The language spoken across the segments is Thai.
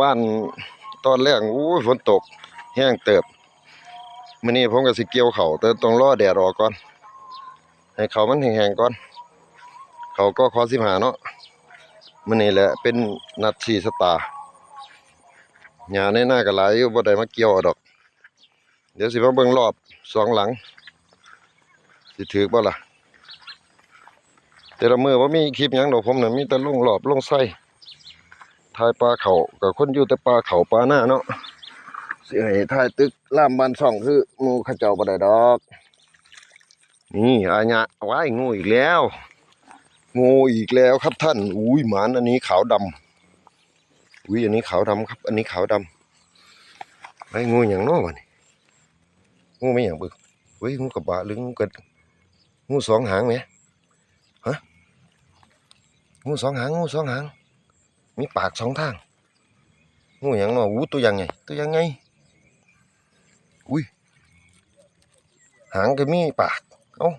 ว่านตอนแรกอู้ฝนตก แห้งเติบมื้อนี้ผมก็สิเกี่ยวเขาวแต่ต้องรอแดดออกก่อน ให้เขามันแห้งๆก่อน เขาก็ขอสิบหาเนาะมื้อนี้แหละเป็นนัดชีสตาร์หญ้าในหน้าก็หลายอยู่บ่ได้มาเกี่ยวดอก เดี๋ยวสิมาเบิ่งรอบสองหลัง สิถือบ่ล่ะแต่ละมือบ่ามีคลิปยังดอกผมน่ะมีแต่ลงรอบลงไส้ ถ่ายปลาเขาก็คนอยู่แต่ปลาเขาปลาหน้าเนาะเสิให้ถ่ายตึกล่ามบ้านช่องคือมูขาเจ้าบ่ได้ดอก นี่อาญะว้ายงูอีกแล้วงูอีกแล้วครับท่าน อุ้ยหมานอันนี้ขาวดำอุ้ยอันนี้ขาวดำครับ อันนี้ขาวดำไอ้งูอย่างน้อวะนี่งูไม่อย่างบึกเฮ้ยงูกระบะหรืองูกระงูสองหางไหมฮะงูสองหางงูสองหาง มีปากสองทางงูอย่างน้ออู้ตัวยังไงตัวยังไงอุ้ยหางก็มีปากเอ้า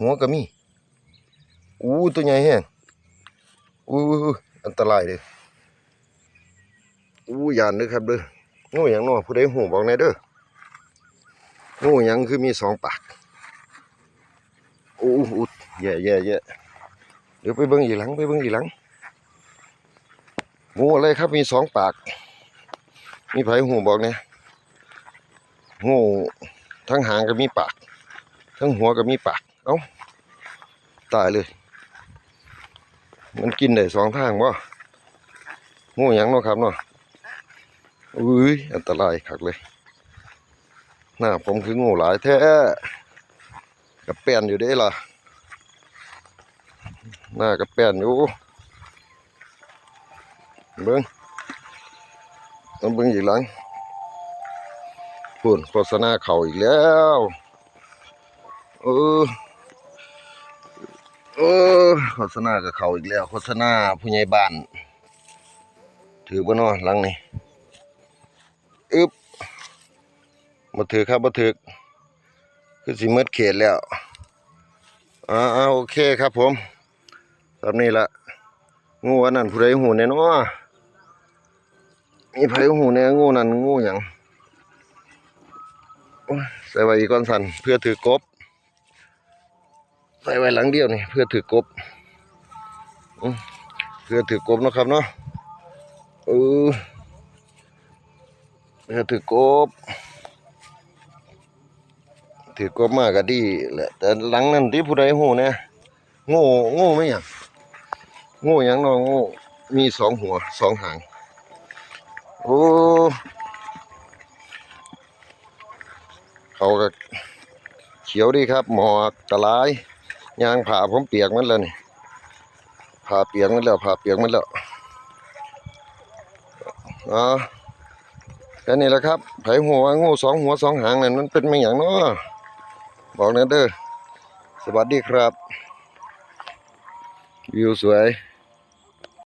หัวก็มีอู้ตัวใหญ่แฮงอู้อันตรายเลยอู้ยานเด้อครับเด้องูหยังนาะผู้ใดหูบอกแน่เด้องูหยังคือมีสองปากอู้อู้แย่แย่แย่เดี๋ยวไปเบิ่งอีหลังไปเบิ่งอีหลัง งูอะไรครับมีสองปาก มีไผ่หูบอกเนี่ยงูทั้งหางก็มีปาก ทั้งหัวก็มีปาก เอ้าตายเลย มันกินได้สองทางบ่งูหยังเนาะครับเนาะอุ้ยอันตรายคักเลยหน้าผมคืองูหลายแท้กับแป้นอยู่เด้ล่ะหน้ากับแป้นอยู่ เบิ้งต้องเบิ้งอีกหลังพูนโฆษณาเข่าอีกแล้วเออเออโฆษณากับเขาอีกแล้วโฆษณาผู้ใหญ่บ้าน ถือบ่นาะหลังนี้อึบบ่ถือครับบ่ถือคือสิหมดเขตแล้วอ่าโอเคครับผมตามนี้ละงูอันนั้นผู้ใดหูแน่นาะ มีไผหูแน่งูนั่นงูหยังใส่ไว้อีกก่อนสันเพื่อถือกบ ใส่ไว้หลังเดียวนี่เพื่อถือกบเพื่อถือกบเนาะครับเนาะเออเพื่อถือกบ ถือกบมากก็ดีแหละแต่หลังนั้นที่ผู้ใดหูเนี่ยโง่โง่ไม่หยังโง่หยังเนาะโง่มีสองหัวสองหาง โอ้เขาก็เขียวดีครับ หมอกตะลายยางผ่าผมเปียกมันแล้วนี่ผ่าเปียกมันแล้วผ่าเปียกมันแล้วอ๋อแค่นี้แหละครับไผหัวงูสองหัวสองหางนั่นมันเป็นไม่อย่างเนาะบอกนะเด้อสวัสดีครับ วิวสวย